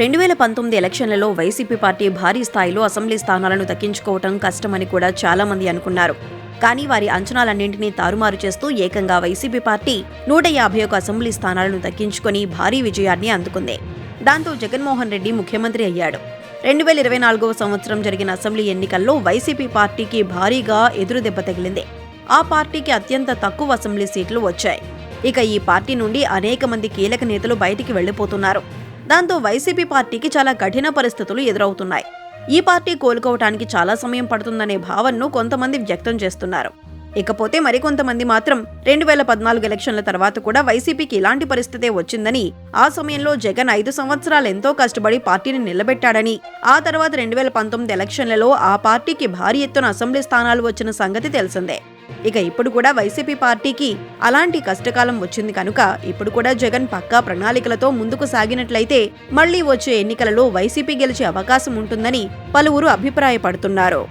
రెండు వేల పంతొమ్మిది ఎలక్షన్లలో వైసీపీ పార్టీ భారీ స్థాయిలో అసెంబ్లీ స్థానాలను దక్కించుకోవటం కష్టమని కూడా చాలామంది అనుకున్నారు. కానీ వారి అంచనాలన్నింటినీ తారుమారు చేస్తూ ఏకంగా వైసీపీ పార్టీ నూట యాభై ఒక అసెంబ్లీ స్థానాలను దక్కించుకొని భారీ విజయాన్ని అందుకుంది. దాంతో జగన్మోహన్ రెడ్డి ముఖ్యమంత్రి అయ్యాడు. రెండు వేల ఇరవై నాలుగవ సంవత్సరం జరిగిన అసెంబ్లీ ఎన్నికల్లో వైసీపీ పార్టీకి భారీగా ఎదురుదెబ్బ తగిలింది. ఆ పార్టీకి అత్యంత తక్కువ అసెంబ్లీ సీట్లు వచ్చాయి. ఇక ఈ పార్టీ నుండి అనేక మంది కీలక నేతలు బయటికి వెళ్ళిపోతున్నారు దాంతో వైసీపీ పార్టీకి చాలా కఠిన పరిస్థితులు ఎదురవుతున్నాయి. ఈ పార్టీ కోలుకోవటానికి చాలా సమయం పడుతుందనే భావనను కొంతమంది వ్యక్తం చేస్తున్నారు. ఇకపోతే మరికొంతమంది మాత్రం రెండు వేల పద్నాలుగు ఎలక్షన్ల తర్వాత కూడా వైసీపీకి ఇలాంటి పరిస్థితే వచ్చిందని ఆ సమయంలో జగన్ ఐదు సంవత్సరాలు ఎంతో కష్టపడి పార్టీని నిలబెట్టాడని ఆ తర్వాత రెండు వేల పంతొమ్మిది ఎలక్షన్లలో ఆ పార్టీకి భారీ ఎత్తున అసెంబ్లీ స్థానాలు వచ్చిన సంగతి తెలిసిందే. ఇక ఇప్పుడు కూడా వైసీపీ పార్టీకి అలాంటి కష్టకాలం వచ్చింది కనుక ఇప్పుడు కూడా జగన్ పక్కా ప్రణాళికలతో ముందుకు సాగినట్లయితే మళ్ళీ వచ్చే ఎన్నికలలో వైసీపీ గెలిచే అవకాశం ఉంటుందని పలువురు అభిప్రాయపడుతున్నారు.